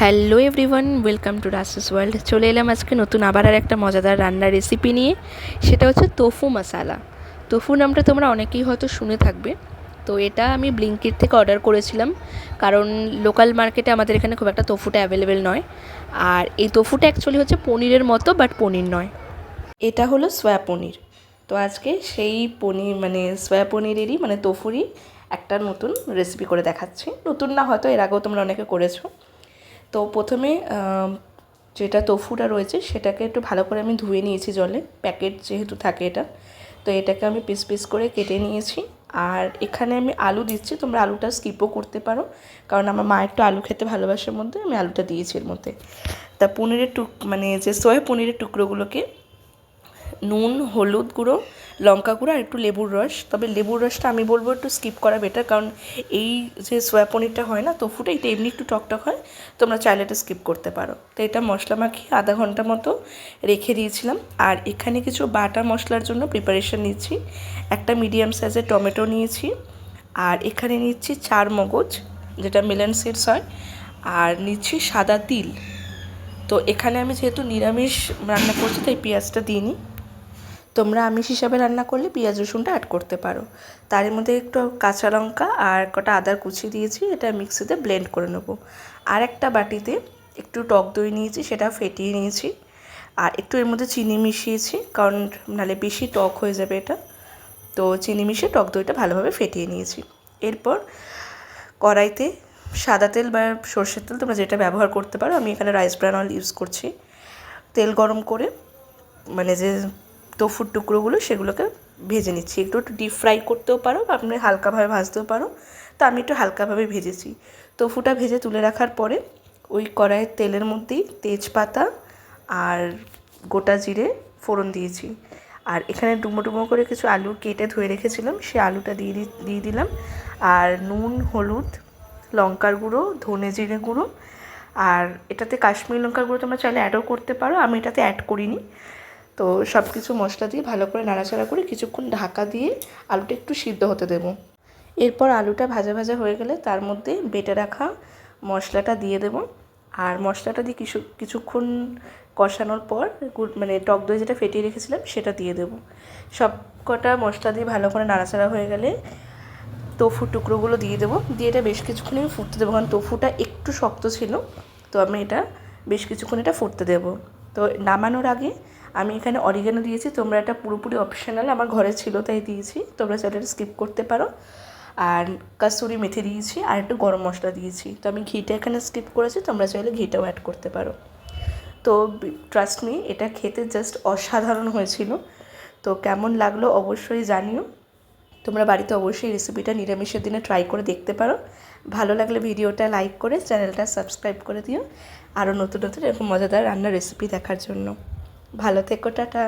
Hello everyone welcome to Rases world চলে এলাম আজকে নতুন আবার আর একটা মজাদার রান্নার রেসিপি নিয়ে। সেটা হচ্ছে তোফু মশালা তোফু নামটা তোমরা অনেকেই হয়তো শুনে থাকবে। তো এটা আমি ব্লিঙ্কিট থেকে অর্ডার করেছিলাম। কারণ লোকাল মার্কেটে আমাদের এখানে খুব একটা তোফুটা অ্যাভেলেবেল নয়। আর এই তোফুটা অ্যাকচুয়ালি হচ্ছে পনিরের মতো বাট পনির নয়। এটা হলো সোয়া পনির। তো আজকে সেই পনির মানে সোয়া পনিরেরই মানে তোফুরই একটা নতুন রেসিপি করে দেখাচ্ছি। নতুন না, হয়তো এর আগেও তোমরা অনেকে করেছ। তো প্রথমে যেটা তফুটা রয়েছে সেটাকে একটু ভালো করে আমি ধুয়ে নিয়েছি জলে। প্যাকেট যেহেতু থাকে এটা। তো এটাকে আমি পিস পিস করে কেটে নিয়েছি। আর এখানে আমি আলু দিচ্ছি, তোমরা আলুটা স্কিপও করতে পারো। কারণ আমার মা একটু আলু খেতে ভালোবাসার মধ্যে, আমি আলুটা দিয়েছি এর মধ্যে। তা পনিরের টুক মানে যে সয়া পনিরের টুকরোগুলোকে নুন, হলুদ গুঁড়ো, লঙ্কা গুঁড়ো আর একটু লেবুর রস। তবে লেবুর রসটা আমি বলব একটু স্কিপ করা বেটার কারণ এই যে সোয়া পনিরটা হয় না তোফুটা এটা এমনি একটু টকটক হয়, তোমরা চাইলে এটা স্কিপ করতে পারো। তো এটা মশলা মাখিয়ে আধা ঘণ্টা মতো রেখে দিয়েছিলাম। আর এখানে কিছু বাটা মশলার জন্য প্রিপারেশন নিচ্ছি। একটা মিডিয়াম সাইজের টমেটো নিয়েছি। আর এখানে নিচ্ছি চার মগজ, যেটা মিলন সিডস হয়। আর নিচ্ছি সাদা তিল। তো এখানে আমি যেহেতু নিরামিষ রান্না করছি, তাই পেঁয়াজটা দিইনি। তোমরা আমিষ হিসাবে রান্না করলে পেঁয়াজ রসুনটা অ্যাড করতে পারো। তার মধ্যে একটু কাঁচা লঙ্কা আর কটা আদার কুচি দিয়েছি, এটা মিক্সিতে ব্লেন্ড করে নেব। আর একটা বাটিতে একটু টক দই নিয়েছি সেটা ফেটিয়ে নিয়েছি। আর একটু এর মধ্যে চিনি মিশিয়েছি, কারণ নাহলে বেশি টক হয়ে যাবে এটা। তো চিনি মিশিয়ে টক দইটা ভালোভাবে ফেটিয়ে নিয়েছি। এরপর কড়াইতে সাদা তেল বা সর্ষের তেল তোমরা যেটা ব্যবহার করতে পারো, আমি এখানে রাইস ব্রান অয়েল ইউজ করছি। তেল গরম করে মানে যে তোফুর টুকরোগুলো সেগুলোকে ভেজে নিচ্ছি। একটু একটু ডিপ ফ্রাই করতেও পারো বা আপনি হালকাভাবে ভাজতেও পারো। তো আমি একটু হালকাভাবে ভেজেছি। তোফুটা ভেজে তুলে রাখার পরে ওই কড়াইয়ের তেলের মধ্যেই তেজপাতা আর গোটা জিরে ফোড়ন দিয়েছি। আর এখানে ডুমো ডুমো করে কিছু আলু কেটে ধুয়ে রেখেছিলাম, সে আলুটা দিয়ে দিয়ে দিলাম। আর নুন, হলুদ, লঙ্কার গুঁড়ো, ধনে জিরে গুঁড়ো। আর এটাতে কাশ্মীরি লঙ্কার গুঁড়ো তোমরা চাইলে অ্যাডও করতে পারো। আমি এটাতে অ্যাড করিনি। তো সব কিছু মশলা দিয়ে ভালো করে নাড়াচাড়া করে কিছুক্ষণ ঢাকা দিয়ে আলুটা একটু সিদ্ধ হতে দেবো। এরপর আলুটা ভাজা ভাজা হয়ে গেলে তার মধ্যে বেটে রাখা মশলাটা দিয়ে দেবো। আর মশলাটা দিয়ে কিছু, কিছুক্ষণ কষানোর পর মানে টক দই যেটা ফেটিয়ে রেখেছিলাম সেটা দিয়ে দেবো। সব কটা মশলা দিয়ে ভালো করে নাড়াচাড়া হয়ে গেলে তোফুর টুকরোগুলো দিয়ে দেবো। দিয়ে এটা বেশ কিছুক্ষণ আমি ফুটতে দেবো কারণ তোফুটা একটু শক্ত ছিল। তো আমি এটা বেশ কিছুক্ষণ এটা ফুটতে দেবো। তো নামানোর আগে আমি এখানে অরিগানো দিয়েছি, তোমরা এটা পুরোপুরি অপশনাল আমার ঘরে ছিল তাই দিয়েছি, তোমরা চাইলে স্কিপ করতে পারো। আর কাসুরি মেথি দিয়েছি, আর একটু গরম মশলা দিয়েছি। তো আমি ঘিটা এখানে স্কিপ করেছি, তোমরা চাইলে ঘিটাও অ্যাড করতে পারো। তো ট্রাস্ট মি এটা খেতে জাস্ট অসাধারণ হয়েছিল। তো কেমন লাগল অবশ্যই জানিও। তোমরা বাড়িতে অবশ্যই রেসিপিটা নিরামিষের দিনে ট্রাই করে দেখতে পারো। ভালো লাগলে ভিডিওটা লাইক করে, চ্যানেলটা সাবস্ক্রাইব করে দিও। আরও নতুন নতুন এরকম মজাদার রান্নার রেসিপি দেখার জন্য। ভালো থেকো টাটা।